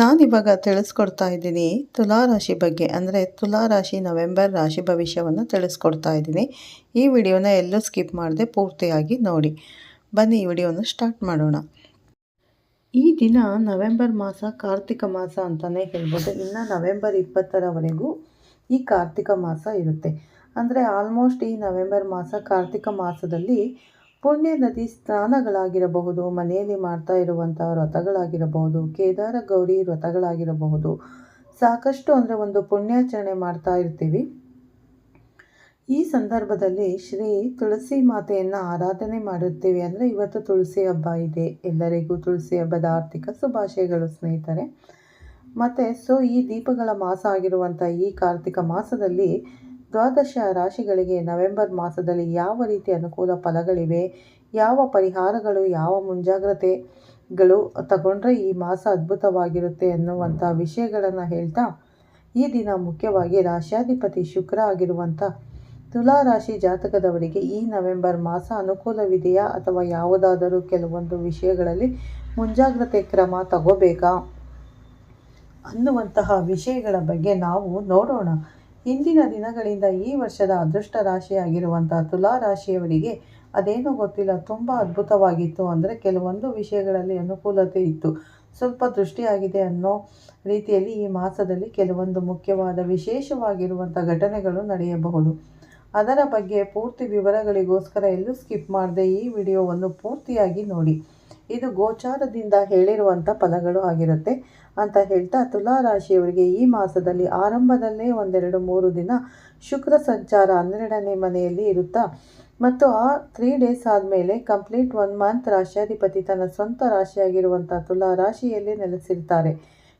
ನಾನಿವಾಗ ತಿಳಿಸ್ಕೊಡ್ತಾ ಇದ್ದೀನಿ ತುಲಾ ರಾಶಿ ಬಗ್ಗೆ, ಅಂದರೆ ತುಲಾ ರಾಶಿ ನವೆಂಬರ್ ರಾಶಿ ಭವಿಷ್ಯವನ್ನು ತಿಳಿಸ್ಕೊಡ್ತಾ ಇದ್ದೀನಿ. ಈ ವಿಡಿಯೋನ ಎಲ್ಲೂ ಸ್ಕಿಪ್ ಮಾಡದೆ ಪೂರ್ತಿಯಾಗಿ ನೋಡಿ. ಬನ್ನಿ ಈ ವಿಡಿಯೋನ ಸ್ಟಾರ್ಟ್ ಮಾಡೋಣ. ಈ ದಿನ ನವೆಂಬರ್ ಮಾಸ, ಕಾರ್ತಿಕ ಮಾಸ ಅಂತಲೇ ಹೇಳ್ಬೋದು. ಇನ್ನು ನವೆಂಬರ್ ಇಪ್ಪತ್ತರವರೆಗೂ ಈ ಕಾರ್ತಿಕ ಮಾಸ ಇರುತ್ತೆ. ಅಂದರೆ ಆಲ್ಮೋಸ್ಟ್ ಈ ನವೆಂಬರ್ ಮಾಸ, ಕಾರ್ತಿಕ ಮಾಸದಲ್ಲಿ ಪುಣ್ಯ ನದಿ ಸ್ನಾನಗಳಾಗಿರಬಹುದು, ಮನೆಯಲ್ಲಿ ಮಾಡ್ತಾ ಇರುವಂಥ ವ್ರತಗಳಾಗಿರಬಹುದು, ಕೇದಾರ ಗೌರಿ ವ್ರತಗಳಾಗಿರಬಹುದು. ಸಾಕಷ್ಟು ಅಂದರೆ ಒಂದು ಪುಣ್ಯಾಚರಣೆ ಮಾಡ್ತಾ ಇರ್ತೀವಿ. ಈ ಸಂದರ್ಭದಲ್ಲಿ ಶ್ರೀ ತುಳಸಿ ಮಾತೆಯನ್ನು ಆರಾಧನೆ ಮಾಡುತ್ತೇವೆ ಅಂದರೆ ಇವತ್ತು ತುಳಸಿ ಹಬ್ಬ ಇದೆ. ಎಲ್ಲರಿಗೂ ತುಳಸಿ ಹಬ್ಬದ ಆರ್ಥಿಕ ಶುಭಾಶಯಗಳು ಸ್ನೇಹಿತರೆ. ಮತ್ತು ಸೊ ಈ ದೀಪಗಳ ಮಾಸ ಆಗಿರುವಂಥ ಈ ಕಾರ್ತಿಕ ಮಾಸದಲ್ಲಿ ದ್ವಾದಶ ರಾಶಿಗಳಿಗೆ ನವೆಂಬರ್ ಮಾಸದಲ್ಲಿ ಯಾವ ರೀತಿ ಅನುಕೂಲ ಫಲಗಳಿವೆ? ಯಾವ ಪರಿಹಾರಗಳು? ಯಾವ ಮುಂಜಾಗ್ರತೆಗಳು ತಗೊಂಡ್ರೆ ಈ ಮಾಸ ಅದ್ಭುತವಾಗಿರುತ್ತೆ ಅನ್ನುವಂಥ ವಿಷಯಗಳನ್ನು ಹೇಳ್ತಾ ಈ ದಿನ ಮುಖ್ಯವಾಗಿ ರಾಶ್ಯಾಧಿಪತಿ ಶುಕ್ರ ಆಗಿರುವಂಥ ತುಲಾ ರಾಶಿ ಜಾತಕದವರಿಗೆ ಈ ನವೆಂಬರ್ ಮಾಸ ಅನುಕೂಲವಿದೆಯಾ? ಅಥವಾ ಯಾವುದಾದರೂ ಕೆಲವೊಂದು ವಿಷಯಗಳಲ್ಲಿ ಮುಂಜಾಗ್ರತೆ ಕ್ರಮ ತಗೋಬೇಕಾ? ಅನ್ನುವಂತಹ ವಿಷಯಗಳ ಬಗ್ಗೆ ನಾವು ನೋಡೋಣ. ಹಿಂದಿನ ದಿನಗಳಿಂದ ಈ ವರ್ಷದ ಅದೃಷ್ಟ ರಾಶಿಯಾಗಿರುವಂಥ ತುಲಾ ರಾಶಿಯವರಿಗೆ ಅದೇನೂ ಗೊತ್ತಿಲ್ಲ, ತುಂಬ ಅದ್ಭುತವಾಗಿತ್ತು. ಅಂದರೆ ಕೆಲವೊಂದು ವಿಷಯಗಳಲ್ಲಿ ಅನುಕೂಲತೆ ಇತ್ತು. ಸ್ವಲ್ಪ ದೃಷ್ಟಿಯಾಗಿದೆ ಅನ್ನೋ ರೀತಿಯಲ್ಲಿ ಈ ಮಾಸದಲ್ಲಿ ಕೆಲವೊಂದು ಮುಖ್ಯವಾದ ವಿಶೇಷವಾಗಿರುವಂಥ ಘಟನೆಗಳು ನಡೆಯಬಹುದು. ಅದರ ಬಗ್ಗೆ ಪೂರ್ತಿ ವಿವರಗಳಿಗೋಸ್ಕರ ಎಲ್ಲೂ ಸ್ಕಿಪ್ ಮಾಡದೆ ಈ ವಿಡಿಯೋವನ್ನು ಪೂರ್ತಿಯಾಗಿ ನೋಡಿ. ಇದು ಗೋಚಾರದಿಂದ ಹೇಳಿರುವಂಥ ಫಲಗಳು ಆಗಿರುತ್ತೆ ಅಂತ ಹೇಳ್ತಾ ತುಲಾ ರಾಶಿಯವರಿಗೆ ಈ ಮಾಸದಲ್ಲಿ ಆರಂಭದಲ್ಲೇ ಒಂದೆರಡು ಮೂರು ದಿನ ಶುಕ್ರ ಸಂಚಾರ ಹನ್ನೆರಡನೇ ಮನೆಯಲ್ಲಿ ಇರುತ್ತಾ? ಮತ್ತು ಆ ತ್ರೀ ಡೇಸ್ ಆದಮೇಲೆ ಕಂಪ್ಲೀಟ್ ಒನ್ ಮಂತ್ ರಾಶಿಯಾಧಿಪತಿ ತನ್ನ ಸ್ವಂತ ರಾಶಿಯಾಗಿರುವಂಥ ತುಲಾ ರಾಶಿಯಲ್ಲಿ ನೆಲೆಸಿರ್ತಾರೆ.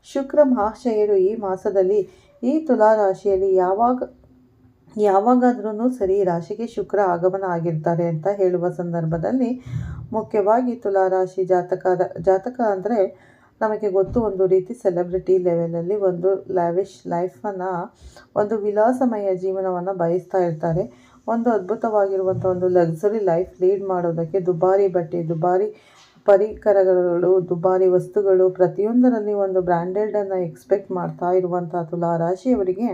ಶುಕ್ರ ಮಹಾಶಯರು ಈ ಮಾಸದಲ್ಲಿ ಈ ತುಲಾ ರಾಶಿಯಲ್ಲಿ ಯಾವಾಗ ಯಾವಾಗಾದ್ರೂ ಸರಿ ರಾಶಿಗೆ ಶುಕ್ರ ಆಗಮನ ಆಗಿರ್ತಾರೆ ಅಂತ ಹೇಳುವ ಸಂದರ್ಭದಲ್ಲಿ ಮುಖ್ಯವಾಗಿ ತುಲಾರಾಶಿ ಜಾತಕದ ಜಾತಕ ಅಂದರೆ ನಮಗೆ ಗೊತ್ತು ಒಂದು ರೀತಿ ಸೆಲೆಬ್ರಿಟಿ ಲೆವೆಲಲ್ಲಿ ಒಂದು ಲ್ಯಾವಿಶ್ ಲೈಫನ್ನು ಒಂದು ವಿಲಾಸಮಯ ಜೀವನವನ್ನು ಬಯಸ್ತಾ ಇರ್ತಾರೆ. ಒಂದು ಅದ್ಭುತವಾಗಿರುವಂಥ ಒಂದು ಲಕ್ಸುರಿ ಲೈಫ್ ಲೀಡ್ ಮಾಡೋದಕ್ಕೆ ದುಬಾರಿ ಬಟ್ಟೆ, ದುಬಾರಿ ಪರಿಕರಗಳು, ದುಬಾರಿ ವಸ್ತುಗಳು ಪ್ರತಿಯೊಂದರಲ್ಲಿ ಒಂದು ಬ್ರ್ಯಾಂಡೆಡನ್ನು ಎಕ್ಸ್ಪೆಕ್ಟ್ ಮಾಡ್ತಾ ಇರುವಂಥ ತುಲಾ ರಾಶಿಯವರಿಗೆ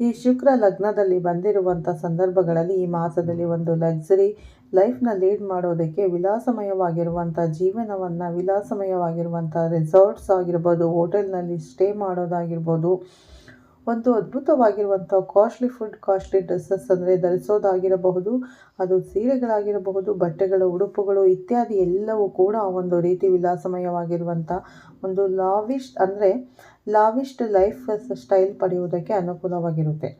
ಈ ಶುಕ್ರ ಲಗ್ನದಲ್ಲಿ ಬಂದಿರುವಂಥ ಸಂದರ್ಭಗಳಲ್ಲಿ ಈ ಮಾಸದಲ್ಲಿ ಒಂದು ಲಕ್ಸುರಿ ಲೈಫ್ನ ಲೀಡ್ ಮಾಡೋದಕ್ಕೆ ವಿಲಾಸಮಯವಾಗಿರುವಂಥ ಜೀವನವನ್ನು ವಿಲಾಸಮಯವಾಗಿರುವಂಥ ರೆಸಾರ್ಟ್ಸ್ ಆಗಿರ್ಬೋದು, ಹೋಟೆಲ್ನಲ್ಲಿ ಸ್ಟೇ ಮಾಡೋದಾಗಿರ್ಬೋದು, ಒಂದು ಅದ್ಭುತವಾಗಿರುವಂಥ ಕಾಸ್ಟ್ಲಿ ಫುಡ್, ಕಾಸ್ಟ್ಲಿ ಡ್ರೆಸ್ಸಸ್ ಅಂದರೆ ಧರಿಸೋದಾಗಿರಬಹುದು, ಅದು ಸೀರೆಗಳಾಗಿರಬಹುದು, ಬಟ್ಟೆಗಳ ಉಡುಪುಗಳು ಇತ್ಯಾದಿ ಎಲ್ಲವೂ ಕೂಡ ಒಂದು ರೀತಿ ವಿಲಾಸಮಯವಾಗಿರುವಂಥ ಒಂದು ಲಾವಿಶ್ ಅಂದರೆ ಲಾವಿಶ್ಟ್ ಲೈಫ್ ಸ್ಟೈಲ್ ಪಡೆಯುವುದಕ್ಕೆ ಅನುಕೂಲವಾಗಿರುತ್ತೆ.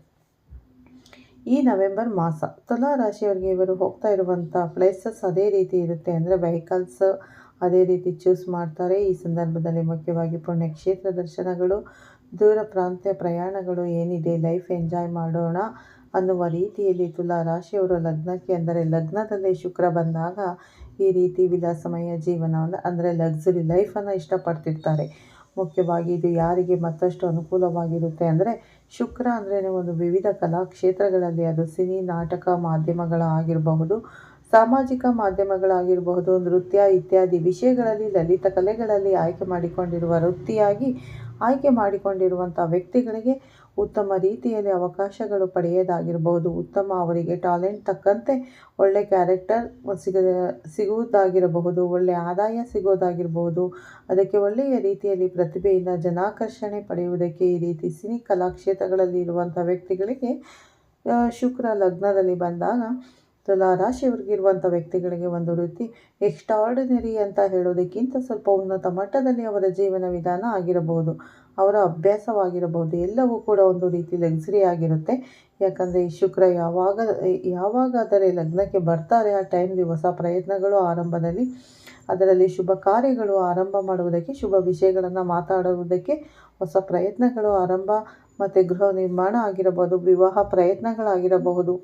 ಈ ನವೆಂಬರ್ ಮಾಸ ತುಲಾ ರಾಶಿಯವರಿಗೆ ಇವರು ಹೋಗ್ತಾ ಇರುವಂಥ ಪ್ಲೇಸಸ್ ಅದೇ ರೀತಿ ಇರುತ್ತೆ ಅಂದರೆ ವೆಹಿಕಲ್ಸ್ ಅದೇ ರೀತಿ ಚೂಸ್ ಮಾಡ್ತಾರೆ. ಈ ಸಂದರ್ಭದಲ್ಲಿ ಮುಖ್ಯವಾಗಿ ಪುಣ್ಯಕ್ಷೇತ್ರ ದರ್ಶನಗಳು, ದೂರ ಪ್ರಾಂತ್ಯ ಪ್ರಯಾಣಗಳು, ಏನಿದೆ ಲೈಫ್ ಎಂಜಾಯ್ ಮಾಡೋಣ ಅನ್ನುವ ರೀತಿಯಲ್ಲಿ ತುಲಾ ರಾಶಿಯವರು ಲಗ್ನಕ್ಕೆ ಅಂದರೆ ಲಗ್ನದಲ್ಲೇ ಶುಕ್ರ ಬಂದಾಗ ಈ ರೀತಿ ವಿಲಾಸಮಯ ಜೀವನವನ್ನು ಅಂದರೆ ಲಗ್ಸುರಿ ಲೈಫನ್ನು ಇಷ್ಟಪಡ್ತಿರ್ತಾರೆ. ಮುಖ್ಯವಾಗಿ ಇದು ಯಾರಿಗೆ ಮತ್ತಷ್ಟು ಅನುಕೂಲವಾಗಿರುತ್ತೆ ಅಂದರೆ ಶುಕ್ರ ಅಂದ್ರೇ ಒಂದು ವಿವಿಧ ಕಲಾ ಕ್ಷೇತ್ರಗಳಲ್ಲಿ ಅದು ಸಿನಿ, ನಾಟಕ ಮಾಧ್ಯಮಗಳ ಆಗಿರಬಹುದು, ಸಾಮಾಜಿಕ ಮಾಧ್ಯಮಗಳಾಗಿರಬಹುದು ನೃತ್ಯ ಇತ್ಯಾದಿ ವಿಷಯಗಳಲ್ಲಿ, ಲಲಿತ ಕಲೆಗಳಲ್ಲಿ ಆಯ್ಕೆ ಮಾಡಿಕೊಂಡಿರುವ ವೃತ್ತಿಯಾಗಿ ಆಯ್ಕೆ ಮಾಡಿಕೊಂಡಿರುವಂಥ ವ್ಯಕ್ತಿಗಳಿಗೆ ಉತ್ತಮ ರೀತಿಯಲ್ಲಿ ಅವಕಾಶಗಳು ಪಡೆಯೋದಾಗಿರ್ಬೋದು ಉತ್ತಮ ಅವರಿಗೆ ಟ್ಯಾಲೆಂಟ್ ತಕ್ಕಂತೆ ಒಳ್ಳೆ ಕ್ಯಾರೆಕ್ಟರ್ ಸಿಗ ಸಿಗುವುದಾಗಿರಬಹುದು ಒಳ್ಳೆಯ ಆದಾಯ ಸಿಗೋದಾಗಿರ್ಬೋದು ಅದಕ್ಕೆ ಒಳ್ಳೆಯ ರೀತಿಯಲ್ಲಿ ಪ್ರತಿಭೆಯಿಂದ ಜನಾಕರ್ಷಣೆ ಪಡೆಯುವುದಕ್ಕೆ ಈ ರೀತಿ ಸಿನಿ ಕಲಾಕ್ಷೇತ್ರಗಳಲ್ಲಿ ಇರುವಂಥ ವ್ಯಕ್ತಿಗಳಿಗೆ ಶುಕ್ರ ಲಗ್ನದಲ್ಲಿ ಬಂದಾಗ ತುಲಾ ರಾಶಿಯವರಿಗಿರುವಂಥ ವ್ಯಕ್ತಿಗಳಿಗೆ ಒಂದು ರೀತಿ ಎಕ್ಸ್ಟ್ರಾರ್ಡಿನರಿ ಅಂತ ಹೇಳೋದಕ್ಕಿಂತ ಸ್ವಲ್ಪ ಉನ್ನತ ಮಟ್ಟದಲ್ಲಿ ಅವರ ಜೀವನ ವಿಧಾನ ಆಗಿರಬಹುದು. ಅವರ ಅಭ್ಯಾಸವಾಗಿರಬಹುದು. ಎಲ್ಲವೂ ಕೂಡ ಒಂದು ರೀತಿ ಲಗ್ಸರಿ ಆಗಿರುತ್ತೆ. ಯಾಕಂದರೆ ಈ ಶುಕ್ರ ಯಾವಾಗ, ಯಾವಾಗಾದರೆ ಲಗ್ನಕ್ಕೆ ಬರ್ತಾರೆ, ಆ ಟೈಮ್ಲಿ ಹೊಸ ಪ್ರಯತ್ನಗಳು ಆರಂಭದಲ್ಲಿ. ಅದರಲ್ಲಿ ಶುಭ ಕಾರ್ಯಗಳು ಆರಂಭ ಮಾಡುವುದಕ್ಕೆ, ಶುಭ ವಿಷಯಗಳನ್ನು ಮಾತಾಡುವುದಕ್ಕೆ ಹೊಸ ಪ್ರಯತ್ನಗಳು ಆರಂಭ ಮತ್ತು ಗೃಹ ನಿರ್ಮಾಣ ಆಗಿರಬಹುದು, ವಿವಾಹ ಪ್ರಯತ್ನಗಳಾಗಿರಬಹುದು.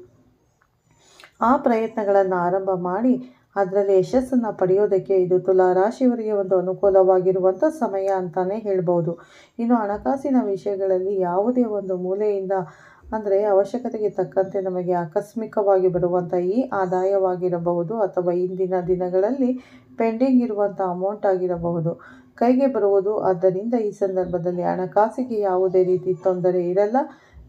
ಆ ಪ್ರಯತ್ನಗಳನ್ನು ಆರಂಭ ಮಾಡಿ ಅದರಲ್ಲಿ ಯಶಸ್ಸನ್ನು ಪಡೆಯೋದಕ್ಕೆ ಇದು ತುಲಾ ರಾಶಿಯವರಿಗೆ ಒಂದು ಅನುಕೂಲವಾಗಿರುವಂಥ ಸಮಯ ಅಂತಲೇ ಹೇಳ್ಬೋದು. ಇನ್ನು ಹಣಕಾಸಿನ ವಿಷಯಗಳಲ್ಲಿ ಯಾವುದೇ ಒಂದು ಮೂಲೆಯಿಂದ ಅಂದರೆ ಅವಶ್ಯಕತೆಗೆ ತಕ್ಕಂತೆ ನಮಗೆ ಆಕಸ್ಮಿಕವಾಗಿ ಬರುವಂಥ ಈ ಆದಾಯವಾಗಿರಬಹುದು ಅಥವಾ ಇಂದಿನ ದಿನಗಳಲ್ಲಿ ಪೆಂಡಿಂಗ್ ಇರುವಂಥ ಅಮೌಂಟ್ ಆಗಿರಬಹುದು. ಕೈಗೆ ಬರುವುದು, ಆದ್ದರಿಂದ ಈ ಸಂದರ್ಭದಲ್ಲಿ ಹಣಕಾಸಿಗೆ ಯಾವುದೇ ರೀತಿ ತೊಂದರೆ ಇರಲ್ಲ.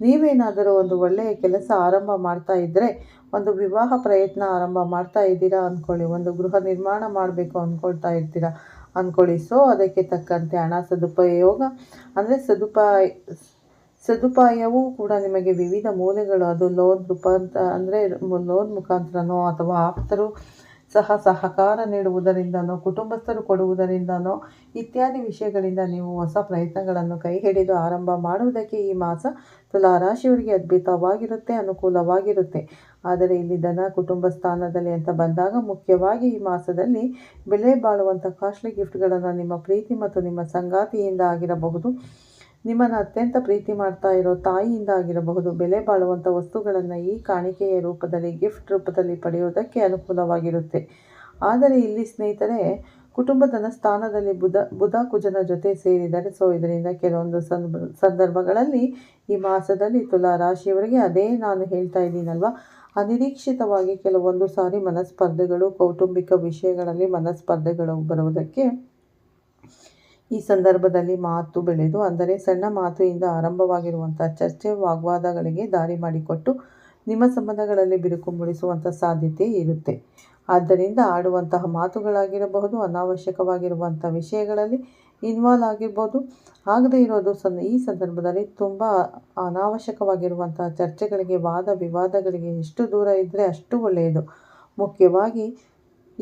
ನೀವೇನಾದರೂ ಒಂದು ಒಳ್ಳೆಯ ಕೆಲಸ ಆರಂಭ ಮಾಡ್ತಾ ಇದ್ದರೆ ಒಂದು ವಿವಾಹ ಪ್ರಯತ್ನ ಆರಂಭ ಮಾಡ್ತಾ ಇದ್ದೀರಾ ಅಂದ್ಕೊಳ್ಳಿ ಒಂದು ಗೃಹ ನಿರ್ಮಾಣ ಮಾಡಬೇಕು ಅಂದ್ಕೊಳ್ತಾ ಇರ್ತೀರಾ ಅಂದ್ಕೊಳ್ಳಿ ಸೊ ಅದಕ್ಕೆ ತಕ್ಕಂತೆ ಹಣ ಸದುಪಯೋಗ, ಅಂದರೆ ಸದುಪಾಯ, ಸದುಪಾಯವೂ ಕೂಡ ನಿಮಗೆ ವಿವಿಧ ಮೂಲೆಗಳು, ಅದು ಲೋನ್ ರೂಪಾಂತ, ಅಂದರೆ ಲೋನ್ ಮುಖಾಂತರನೋ ಅಥವಾ ಆಪ್ತರು ಸಹ ಸಹಕಾರ ನೀಡುವುದರಿಂದನೋ, ಕುಟುಂಬಸ್ಥರು ಕೊಡುವುದರಿಂದನೋ ಇತ್ಯಾದಿ ವಿಷಯಗಳಿಂದ ನೀವು ಹೊಸ ಪ್ರಯತ್ನಗಳನ್ನು ಕೈ ಹಿಡಿದು ಆರಂಭ ಮಾಡುವುದಕ್ಕೆ ಈ ಮಾಸ ತುಲಾ ರಾಶಿಯವರಿಗೆ ಅದ್ಭುತವಾಗಿರುತ್ತೆ, ಅನುಕೂಲವಾಗಿರುತ್ತೆ. ಆದರೆ ಇಲ್ಲಿ ದನ ಕುಟುಂಬ ಸ್ಥಾನದಲ್ಲಿ ಅಂತ ಬಂದಾಗ ಮುಖ್ಯವಾಗಿ ಈ ಮಾಸದಲ್ಲಿ ಬೆಲೆ ಬಾಳುವಂಥ ಕಾಸ್ಟ್ಲಿ ಗಿಫ್ಟ್ಗಳನ್ನು ನಿಮ್ಮ ಪ್ರೀತಿ ಮತ್ತು ನಿಮ್ಮ ಸಂಗಾತಿಯಿಂದ ಆಗಿರಬಹುದು. ನಿಮ್ಮನ್ನು ಅತ್ಯಂತ ಪ್ರೀತಿ ಮಾಡ್ತಾ ಇರೋ ತಾಯಿಯಿಂದ ಆಗಿರಬಹುದು. ಬೆಲೆ ಬಾಳುವಂಥ ವಸ್ತುಗಳನ್ನು ಈ ಕಾಣಿಕೆಯ ರೂಪದಲ್ಲಿ, ಗಿಫ್ಟ್ ರೂಪದಲ್ಲಿ ಪಡೆಯೋದಕ್ಕೆ ಅನುಕೂಲವಾಗಿರುತ್ತೆ. ಆದರೆ ಇಲ್ಲಿ ಸ್ನೇಹಿತರೆ, ಕುಟುಂಬದನ ಸ್ಥಾನದಲ್ಲಿ ಬುಧ ಬುಧ ಕುಜನ ಜೊತೆ ಸೇರಿದರೆ, ಸೊ ಇದರಿಂದ ಕೆಲವೊಂದು ಸಂದರ್ಭ ಸಂದರ್ಭಗಳಲ್ಲಿ ಈ ಮಾಸದಲ್ಲಿ ತುಲಾ ರಾಶಿಯವರಿಗೆ ಅದೇ ನಾನು ಹೇಳ್ತಾ ಇದ್ದೀನಲ್ವ? ಅನಿರೀಕ್ಷಿತವಾಗಿ ಕೆಲವೊಂದು ಸಾರಿ ಮನಸ್ಪರ್ಧೆಗಳು, ಕೌಟುಂಬಿಕ ವಿಷಯಗಳಲ್ಲಿ ಮನಸ್ಪರ್ಧೆಗಳು ಬರುವುದಕ್ಕೆ ಈ ಸಂದರ್ಭದಲ್ಲಿ ಮಾತು ಬೆಳೆದು, ಅಂದರೆ ಸಣ್ಣ ಮಾತಿನಿಂದ ಆರಂಭವಾಗಿರುವಂಥ ಚರ್ಚೆ ವಾಗ್ವಾದಗಳಿಗೆ ದಾರಿ ಮಾಡಿಕೊಟ್ಟು ನಿಮ್ಮ ಸಂಬಂಧಗಳಲ್ಲಿ ಬಿರುಕು ಮೂಡಿಸುವಂಥ ಸಾಧ್ಯತೆ ಇರುತ್ತೆ. ಆದ್ದರಿಂದ ಆಡುವಂತಹ ಮಾತುಗಳಾಗಿರಬಹುದು ಅನಾವಶ್ಯಕವಾಗಿರುವಂಥ ವಿಷಯಗಳಲ್ಲಿ ಇನ್ವಾಲ್ವ್ ಆಗಿರ್ಬೋದು. ಆಗದೇ ಇರೋದು ಸನ್, ಈ ಸಂದರ್ಭದಲ್ಲಿ ತುಂಬ ಅನಾವಶ್ಯಕವಾಗಿರುವಂತಹ ಚರ್ಚೆಗಳಿಗೆ ವಾದ ವಿವಾದಗಳಿಗೆ ಎಷ್ಟು ದೂರ ಇದ್ದರೆ ಅಷ್ಟು ಒಳ್ಳೆಯದು. ಮುಖ್ಯವಾಗಿ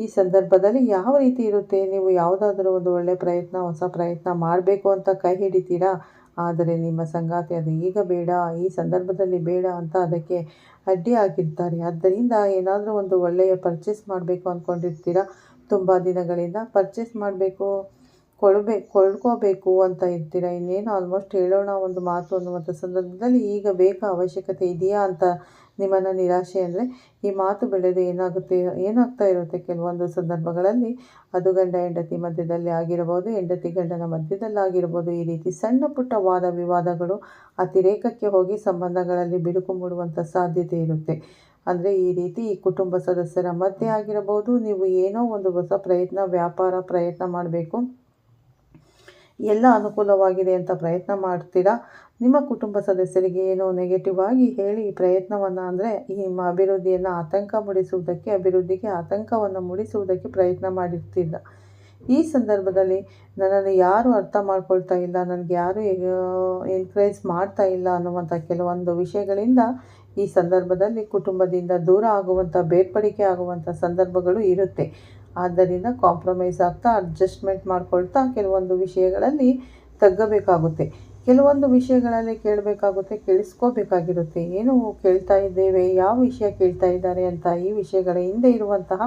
ಈ ಸಂದರ್ಭದಲ್ಲಿ ಯಾವ ರೀತಿ ಇರುತ್ತೆ? ನೀವು ಯಾವುದಾದರೂ ಒಂದು ಒಳ್ಳೆಯ ಪ್ರಯತ್ನ, ಹೊಸ ಪ್ರಯತ್ನ ಮಾಡಬೇಕು ಅಂತ ಕೈ ಹಿಡಿತೀರಾ? ಆದರೆ ನಿಮ್ಮ ಸಂಗಾತಿ ಅದು ಈಗ ಬೇಡ, ಈ ಸಂದರ್ಭದಲ್ಲಿ ಬೇಡ ಅಂತ ಅದಕ್ಕೆ ಅಡ್ಡಿ ಆಗಿರ್ತಾರೆ ಆದ್ದರಿಂದ ಏನಾದರೂ ಒಂದು ಒಳ್ಳೆಯ ಪರ್ಚೇಸ್ ಮಾಡಬೇಕು ಅಂದ್ಕೊಂಡಿರ್ತೀರಾ? ತುಂಬ ದಿನಗಳಿಂದ ಪರ್ಚೇಸ್ ಮಾಡಬೇಕು ಕೊಡಬೇಕು ಕೊಳ್ಕೋಬೇಕು ಅಂತ ಇರ್ತೀರಾ? ಇನ್ನೇನು ಆಲ್ಮೋಸ್ಟ್ ಹೇಳೋಣ ಒಂದು ಮಾತು ಅನ್ನುವಂಥ ಸಂದರ್ಭದಲ್ಲಿ ಈಗ ಬೇಕಾ ಅವಶ್ಯಕತೆ ಇದೆಯಾ ಅಂತ ನಿಮ್ಮನ್ನು ನಿರಾಶೆ ಅಂದರೆ ಈ ಮಾತು ಬೆಳೆದು ಏನಾಗುತ್ತೆ, ಏನಾಗ್ತಾ ಇರುತ್ತೆ ಕೆಲವೊಂದು ಸಂದರ್ಭಗಳಲ್ಲಿ? ಅದು ಗಂಡ ಹೆಂಡತಿ ಮಧ್ಯದಲ್ಲಿ ಆಗಿರಬಹುದು, ಹೆಂಡತಿ ಗಂಡನ ಮಧ್ಯದಲ್ಲಾಗಿರ್ಬೋದು ಈ ರೀತಿ ಸಣ್ಣ ಪುಟ್ಟ ವಾದ ವಿವಾದಗಳು ಅತಿರೇಕಕ್ಕೆ ಹೋಗಿ ಸಂಬಂಧಗಳಲ್ಲಿ ಬಿರುಕು ಮೂಡುವಂಥ ಸಾಧ್ಯತೆ ಇರುತ್ತೆ. ಅಂದರೆ ಈ ರೀತಿ ಈ ಕುಟುಂಬ ಸದಸ್ಯರ ಮಧ್ಯೆ ಆಗಿರಬಹುದು. ನೀವು ಏನೋ ಒಂದು ಹೊಸ ಪ್ರಯತ್ನ, ವ್ಯಾಪಾರ ಪ್ರಯತ್ನ ಮಾಡಬೇಕು. ಎಲ್ಲ ಅನುಕೂಲವಾಗಿದೆ ಅಂತ ಪ್ರಯತ್ನ ಮಾಡ್ತೀರಾ? ನಿಮ್ಮ ಕುಟುಂಬ ಸದಸ್ಯರಿಗೆ ಏನೋ ನೆಗೆಟಿವ್ ಆಗಿ ಹೇಳಿ ಪ್ರಯತ್ನವನ್ನು ಅಂದರೆ ಈ ಅಭಿವೃದ್ಧಿಯನ್ನು ಆತಂಕ ಮೂಡಿಸುವುದಕ್ಕೆ, ಅಭಿವೃದ್ಧಿಗೆ ಆತಂಕವನ್ನು ಮೂಡಿಸುವುದಕ್ಕೆ ಪ್ರಯತ್ನ ಮಾಡಿರ್ತಿಲ್ಲ ಈ ಸಂದರ್ಭದಲ್ಲಿ ನನ್ನನ್ನು ಯಾರು ಅರ್ಥ ಮಾಡ್ಕೊಳ್ತಾ ಇಲ್ಲ, ನನಗೆ ಯಾರು ಎನ್ಕರೇಜ್ ಮಾಡ್ತಾ ಇಲ್ಲ ಅನ್ನುವಂಥ ಕೆಲವೊಂದು ವಿಷಯಗಳಿಂದ ಈ ಸಂದರ್ಭದಲ್ಲಿ ಕುಟುಂಬದಿಂದ ದೂರ ಆಗುವಂಥ ಬೇರ್ಪಡಿಕೆ ಆಗುವಂಥ ಸಂದರ್ಭಗಳು ಇರುತ್ತೆ. ಆದ್ದರಿಂದ ಕಾಂಪ್ರಮೈಸ್ ಆಗ್ತಾ ಅಡ್ಜಸ್ಟ್ಮೆಂಟ್ ಮಾಡ್ಕೊಳ್ತಾ ಕೆಲವೊಂದು ವಿಷಯಗಳಲ್ಲಿ ತಗ್ಗಬೇಕಾಗುತ್ತೆ. ಕೆಲವೊಂದು ವಿಷಯಗಳಲ್ಲಿ ಕೇಳಬೇಕಾಗುತ್ತೆ, ಕೇಳಿಸ್ಕೋಬೇಕಾಗಿರುತ್ತೆ. ಏನು ಕೇಳ್ತಾ ಇದ್ದೇವೆ, ಯಾವ ವಿಷಯ ಕೇಳ್ತಾ ಇದ್ದಾರೆ ಅಂತ ಈ ವಿಷಯಗಳ ಹಿಂದೆ ಇರುವಂತಹ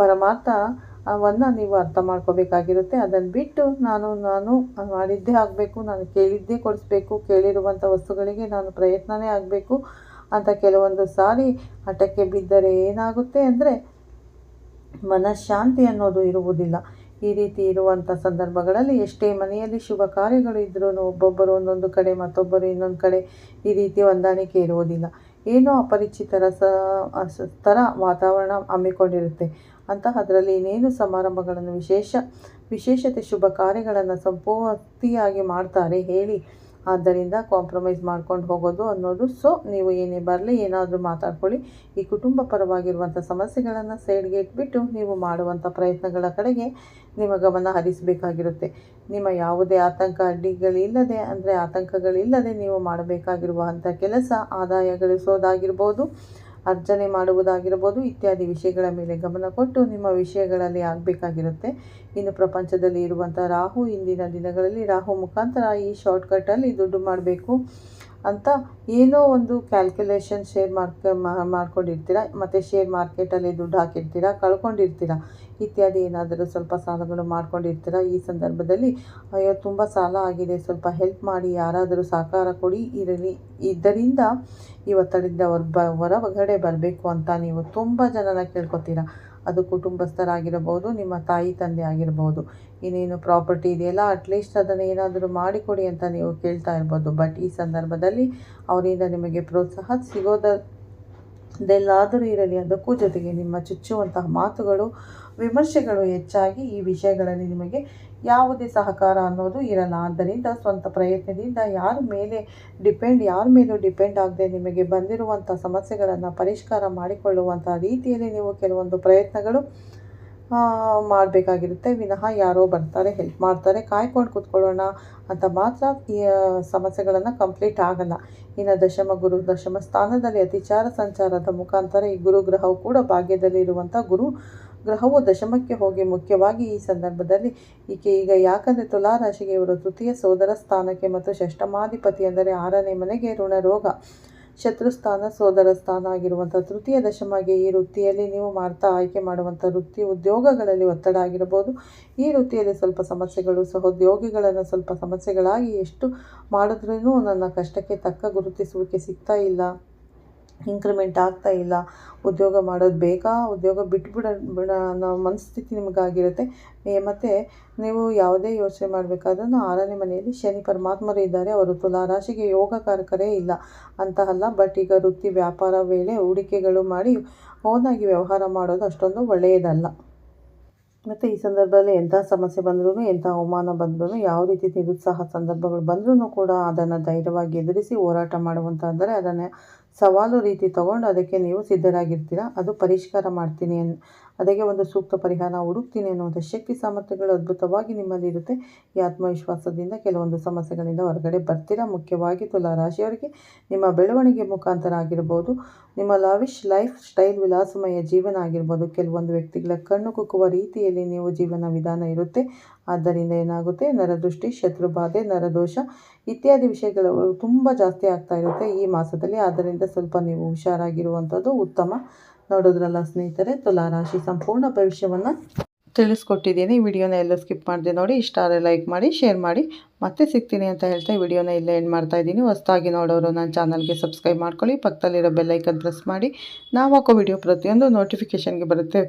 ಪರಮಾರ್ಥವನ್ನು ನೀವು ಅರ್ಥ ಮಾಡ್ಕೋಬೇಕಾಗಿರುತ್ತೆ. ಅದನ್ನು ಬಿಟ್ಟು ನಾನು ನಾನು ಮಾಡಿದ್ದೇ ಆಗಬೇಕು, ನಾನು ಕೇಳಿದ್ದೇ ಕೊಡಿಸ್ಬೇಕು, ಕೇಳಿರುವಂಥ ವಸ್ತುಗಳಿಗೆ ನಾನು ಪ್ರಯತ್ನವೇ ಆಗಬೇಕು ಅಂತ ಕೆಲವೊಂದು ಸಾರಿ ಹಠಕ್ಕೆ ಬಿದ್ದರೆ ಏನಾಗುತ್ತೆ ಅಂದರೆ ಮನಃಶಾಂತಿ ಅನ್ನೋದು ಇರುವುದಿಲ್ಲ. ಈ ರೀತಿ ಇರುವಂಥ ಸಂದರ್ಭಗಳಲ್ಲಿ ಎಷ್ಟೇ ಮನೆಯಲ್ಲಿ ಶುಭ ಕಾರ್ಯಗಳು ಇದ್ರೂ ಒಬ್ಬೊಬ್ಬರು ಒಂದೊಂದು ಕಡೆ ಮತ್ತೊಬ್ಬರು ಇನ್ನೊಂದು ಕಡೆ ಈ ರೀತಿ ಹೊಂದಾಣಿಕೆ ಇರುವುದಿಲ್ಲ. ಏನೋ ಅಪರಿಚಿತರ ಸ ಥರ ವಾತಾವರಣ ಹಮ್ಮಿಕೊಂಡಿರುತ್ತೆ. ಅಂತಹದರಲ್ಲಿ ಇನ್ನೇನು ಸಮಾರಂಭಗಳನ್ನು ವಿಶೇಷ, ವಿಶೇಷತೆ ಶುಭ ಕಾರ್ಯಗಳನ್ನು ಸಂಪೂರ್ತಿಯಾಗಿ ಮಾಡ್ತಾರೆ ಹೇಳಿ ಆದ್ದರಿಂದ ಕಾಂಪ್ರಮೈಸ್ ಮಾಡ್ಕೊಂಡು ಹೋಗೋದು ಅನ್ನೋದು. ಸೊ ನೀವು ಏನೇ ಬರಲಿ, ಏನಾದರೂ ಮಾತಾಡ್ಕೊಳ್ಳಿ. ಈ ಕುಟುಂಬ ಪರವಾಗಿರುವಂಥ ಸಮಸ್ಯೆಗಳನ್ನು ಸೈಡ್ಗೆ ಇಟ್ಬಿಟ್ಟು ನೀವು ಮಾಡುವಂಥ ಪ್ರಯತ್ನಗಳ ಕಡೆಗೆ ನಿಮ್ಮ ಗಮನ ಹರಿಸಬೇಕಾಗಿರುತ್ತೆ. ನಿಮ್ಮ ಯಾವುದೇ ಆತಂಕ, ಅಡ್ಡಿಗಳಿಲ್ಲದೆ, ಅಂದರೆ ಆತಂಕಗಳಿಲ್ಲದೆ ನೀವು ಮಾಡಬೇಕಾಗಿರುವಂಥ ಕೆಲಸ ಆದಾಯ ಗಳಿಸೋದಾಗಿರ್ಬೋದು ಅರ್ಜನೆ ಮಾಡುವುದಾಗಿರ್ಬೋದು ಇತ್ಯಾದಿ ವಿಷಯಗಳ ಮೇಲೆ ಗಮನ ಕೊಟ್ಟು ನಿಮ್ಮ ವಿಷಯಗಳಲ್ಲಿ ಆಗಬೇಕಾಗಿರುತ್ತೆ. ಇನ್ನು ಪ್ರಪಂಚದಲ್ಲಿ ಇರುವಂಥ ರಾಹು ಇಂದಿನ ದಿನಗಳಲ್ಲಿ ರಾಹು ಮುಖಾಂತರ ಈ ಶಾರ್ಟ್ಕಟ್ಟಲ್ಲಿ ದುಡ್ಡು ಮಾಡಬೇಕು. ಅಂತ ಏನೋ ಒಂದು ಕ್ಯಾಲ್ಕುಲೇಷನ್ ಶೇರ್ ಮಾರ್ಕ್ ಮಾಡ್ಕೊಂಡಿರ್ತೀರ, ಮತ್ತು ಶೇರ್ ಮಾರ್ಕೆಟಲ್ಲಿ ದುಡ್ಡು ಹಾಕಿರ್ತೀರ, ಕಳ್ಕೊಂಡಿರ್ತೀರ, ಇತ್ಯಾದಿ ಏನಾದರೂ ಸ್ವಲ್ಪ ಸಾಲಗಳು ಮಾಡ್ಕೊಂಡಿರ್ತೀರ, ಈ ಸಂದರ್ಭದಲ್ಲಿ ಅಯ್ಯೋ, ತುಂಬ ಸಾಲ ಆಗಿದೆ, ಸ್ವಲ್ಪ ಹೆಲ್ಪ್ ಮಾಡಿ, ಯಾರಾದರೂ ಸಹಕಾರ ಕೊಡಿ, ಇರಲಿ. ಇದರಿಂದ ಈ ಒತ್ತಡದಿಂದ ಹೊರ ಬ ಹೊರಗಡೆ ಬರಬೇಕು ಅಂತ ನೀವು ತುಂಬ ಜನನ ಕೇಳ್ಕೊತೀರ. ಅದು ಕುಟುಂಬಸ್ಥರಾಗಿರಬಹುದು, ನಿಮ್ಮ ತಾಯಿ ತಂದೆ ಆಗಿರಬಹುದು. ಇನ್ನೇನು ಪ್ರಾಪರ್ಟಿ ಇದೆಯಲ್ಲ ಅಟ್ಲೀಸ್ಟ್ ಅದನ್ನು ಏನಾದರೂ ಮಾಡಿಕೊಡಿ ಅಂತ ನೀವು ಕೇಳ್ತಾ ಇರ್ಬೋದು. ಬಟ್ ಈ ಸಂದರ್ಭದಲ್ಲಿ ಅವರಿಂದ ನಿಮಗೆ ಪ್ರೋತ್ಸಾಹ ಸಿಗೋದ ದೆಲ್ಲಾದರೂ ಇರಲಿ, ಅದಕ್ಕೂ ಜೊತೆಗೆ ನಿಮ್ಮ ಚುಚ್ಚುವಂತಹ ಮಾತುಗಳು, ವಿಮರ್ಶೆಗಳು ಹೆಚ್ಚಾಗಿ ಈ ವಿಷಯಗಳಲ್ಲಿ ನಿಮಗೆ ಯಾವುದೇ ಸಹಕಾರ ಅನ್ನೋದು ಇರಲ್ಲ. ಆದ್ದರಿಂದ ಸ್ವಂತ ಪ್ರಯತ್ನದಿಂದ ಯಾರ ಮೇಲೆ ಡಿಪೆಂಡ್, ಯಾರ ಮೇಲೂ ಡಿಪೆಂಡ್ ಆಗದೆ ನಿಮಗೆ ಬಂದಿರುವಂಥ ಸಮಸ್ಯೆಗಳನ್ನು ಪರಿಷ್ಕಾರ ಮಾಡಿಕೊಳ್ಳುವಂಥ ರೀತಿಯಲ್ಲಿ ನೀವು ಕೆಲವೊಂದು ಪ್ರಯತ್ನಗಳು ಮಾಡಬೇಕಾಗಿರುತ್ತೆ. ವಿನಃ ಯಾರೋ ಬರ್ತಾರೆ ಹೆಲ್ಪ್ ಮಾಡ್ತಾರೆ, ಕಾಯ್ಕೊಂಡು ಕೂತ್ಕೊಳ್ಳೋಣ ಅಂತ ಮಾತ್ರ ಈ ಸಮಸ್ಯೆಗಳನ್ನು ಕಂಪ್ಲೀಟ್ ಆಗಲ್ಲ. ಇನ್ನು ದಶಮ ಗುರು, ದಶಮ ಸ್ಥಾನದಲ್ಲಿ ಅತಿಚಾರ ಸಂಚಾರದ ಮುಖಾಂತರ ಈ ಗುರುಗ್ರಹವು ಕೂಡ ಭಾಗ್ಯದಲ್ಲಿ ಇರುವಂಥ ಗುರು ಗ್ರಹವು ದಶಮಕ್ಕೆ ಹೋಗಿ ಮುಖ್ಯವಾಗಿ ಈ ಸಂದರ್ಭದಲ್ಲಿ ಈಕೆ ಈಗ ಯಾಕಂದರೆ ತುಲಾರಾಶಿಗೆ ಇವರು ತೃತೀಯ ಸೋದರ ಸ್ಥಾನಕ್ಕೆ ಮತ್ತು ಷಷ್ಠಮಾಧಿಪತಿ ಅಂದರೆ ಆರನೇ ಮನೆಗೆ ಋಣ ರೋಗ ಶತ್ರುಸ್ಥಾನ ಸೋದರ ಸ್ಥಾನ ಆಗಿರುವಂಥ ತೃತೀಯ ದಶಮಗೆ ಈ ವೃತ್ತಿಯಲ್ಲಿ ನೀವು ಮಾಡ್ತಾ ಆಯ್ಕೆ ಮಾಡುವಂಥ ವೃತ್ತಿ ಉದ್ಯೋಗಗಳಲ್ಲಿ ಒತ್ತಡ ಆಗಿರಬಹುದು. ಈ ವೃತ್ತಿಯಲ್ಲಿ ಸ್ವಲ್ಪ ಸಮಸ್ಯೆಗಳು, ಸಹೋದ್ಯೋಗಿಗಳನ್ನು ಸ್ವಲ್ಪ ಸಮಸ್ಯೆಗಳಾಗಿ ಎಷ್ಟು ಮಾಡಿದ್ರೂ ನನ್ನ ಕಷ್ಟಕ್ಕೆ ತಕ್ಕ ಗುರುತಿಸುವಿಕೆ ಸಿಗ್ತಾ ಇಲ್ಲ. ಇನ್ಕ್ರಿಮೆಂಟ್ ಆಗ್ತಾ ಇಲ್ಲ, ಉದ್ಯೋಗ ಮಾಡೋದು ಬೇಕಾ ಉದ್ಯೋಗ ಬಿಟ್ಬಿಡ, ಬಿಡ ಅನ್ನೋ ಮನಸ್ಥಿತಿ ನಿಮಗಾಗಿರುತ್ತೆ. ಮತ್ತು ನೀವು ಯಾವುದೇ ಯೋಚನೆ ಮಾಡಬೇಕಾದ್ರೂ ಆರನೇ ಮನೆಯಲ್ಲಿ ಶನಿ ಪರಮಾತ್ಮರು ಇದ್ದಾರೆ, ಅವರು ತುಲಾ ರಾಶಿಗೆ ಯೋಗಕಾರಕರೇ ಇಲ್ಲ ಅಂತ ಅಲ್ಲ ಬಟ್ ಈಗ ವೃತ್ತಿ, ವ್ಯಾಪಾರ ವೇಳೆ ಹೂಡಿಕೆಗಳು ಮಾಡಿ ಓನಾಗಿ ವ್ಯವಹಾರ ಮಾಡೋದು ಅಷ್ಟೊಂದು ಒಳ್ಳೆಯದಲ್ಲ. ಮತ್ತು ಈ ಸಂದರ್ಭದಲ್ಲಿ ಎಂಥ ಸಮಸ್ಯೆ ಬಂದ್ರೂ ಎಂಥ ಅವಮಾನ ಬಂದ್ರೂ ಯಾವ ರೀತಿ ನಿರುತ್ಸಾಹ ಸಂದರ್ಭಗಳು ಬಂದ್ರೂ ಕೂಡ ಅದನ್ನು ಧೈರ್ಯವಾಗಿ ಎದುರಿಸಿ ಹೋರಾಟ ಮಾಡುವಂಥ ಅಂದರೆ ಅದನ್ನು ಸವಾಲು ರೀತಿ ತಗೊಂಡು ಅದಕ್ಕೆ ನೀವು ಸಿದ್ಧರಾಗಿರ್ತೀರ? ಅದು ಪರಿಷ್ಕಾರ ಮಾಡ್ತೀನಿ ಅನ್ ಅದಕ್ಕೆ ಒಂದು ಸೂಕ್ತ ಪರಿಹಾರ ಹುಡುಕ್ತೀನಿ ಅನ್ನುವಂಥ ಶಕ್ತಿ ಸಾಮರ್ಥ್ಯಗಳು ಅದ್ಭುತವಾಗಿ ನಿಮ್ಮಲ್ಲಿರುತ್ತೆ ಈ ಆತ್ಮವಿಶ್ವಾಸದಿಂದ ಕೆಲವೊಂದು ಸಮಸ್ಯೆಗಳಿಂದ ಹೊರಗಡೆ ಬರ್ತೀರಾ? ಮುಖ್ಯವಾಗಿ ತುಲಾ ರಾಶಿಯವರಿಗೆ ನಿಮ್ಮ ಬೆಳವಣಿಗೆ ಮುಖಾಂತರ ಆಗಿರ್ಬೋದು, ನಿಮ್ಮ ಲಾವಿಶ್ ಲೈಫ್ ಸ್ಟೈಲ್ ವಿಲಾಸಮಯ ಜೀವನ ಆಗಿರ್ಬೋದು. ಕೆಲವೊಂದು ವ್ಯಕ್ತಿಗಳ ಕಣ್ಣು ಕುಕ್ಕುವ ರೀತಿಯಲ್ಲಿ ನೀವು ಜೀವನ ವಿಧಾನ ಇರುತ್ತೆ. ಆದ್ದರಿಂದ ಏನಾಗುತ್ತೆ? ನರದೃಷ್ಟಿ, ಶತ್ರುಬಾಧೆ, ನರದೋಷ ಇತ್ಯಾದಿ ವಿಷಯಗಳು ತುಂಬ ಜಾಸ್ತಿ ಆಗ್ತಾ ಇರುತ್ತೆ ಈ ಮಾಸದಲ್ಲಿ. ಆದ್ದರಿಂದ ಸ್ವಲ್ಪ ನೀವು ಹುಷಾರಾಗಿರುವಂಥದ್ದು ಉತ್ತಮ. ನೋಡೋದ್ರಲ್ಲ ಸ್ನೇಹಿತರೆ, ತುಲಾರಾಶಿ ಸಂಪೂರ್ಣ ಭವಿಷ್ಯವನ್ನು ತಿಳಿಸ್ಕೊಟ್ಟಿದ್ದೀನಿ. ವಿಡಿಯೋನ ಎಲ್ಲ ಸ್ಕಿಪ್ ಮಾಡಿದೆ ನೋಡಿ, ಇಷ್ಟ ಆದರೆ ಲೈಕ್ ಮಾಡಿ, ಶೇರ್ ಮಾಡಿ. ಮತ್ತೆ ಸಿಗ್ತೀನಿ ಅಂತ ಹೇಳ್ತಾ ಈ ವಿಡಿಯೋನ ಇಲ್ಲೇ ಎಂಡ್ ಮಾಡ್ತಾ ಇದ್ದೀನಿ. ಹೊಸದಾಗಿ ನೋಡೋರು ನನ್ನ ಚಾನಲ್ಗೆ ಸಬ್ಸ್ಕ್ರೈಬ್ ಮಾಡ್ಕೊಳ್ಳಿ. ಪಕ್ಕದಲ್ಲಿರೋ ಬೆಲ್ಲೈಕನ್ ಪ್ರೆಸ್ ಮಾಡಿ. ನಾವು ಹಾಕೋ ವಿಡಿಯೋ ಪ್ರತಿಯೊಂದು ನೋಟಿಫಿಕೇಷನ್ಗೆ ಬರುತ್ತೆ.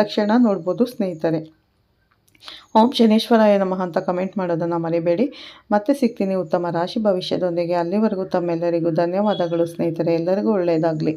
ತಕ್ಷಣ ನೋಡ್ಬೋದು ಸ್ನೇಹಿತರೆ. ಓಂ ಶನೇಶ್ವರಾಯ ನಮಃ ಅಂತ ಕಮೆಂಟ್ ಮಾಡೋದನ್ನು ಮರಿಬೇಡಿ. ಮತ್ತೆ ಸಿಗ್ತೀನಿ ಉತ್ತಮ ರಾಶಿ ಭವಿಷ್ಯದೊಂದಿಗೆ. ಅಲ್ಲಿವರೆಗೂ ತಮ್ಮೆಲ್ಲರಿಗೂ ಧನ್ಯವಾದಗಳು ಸ್ನೇಹಿತರೆ. ಎಲ್ಲರಿಗೂ ಒಳ್ಳೆಯದಾಗಲಿ.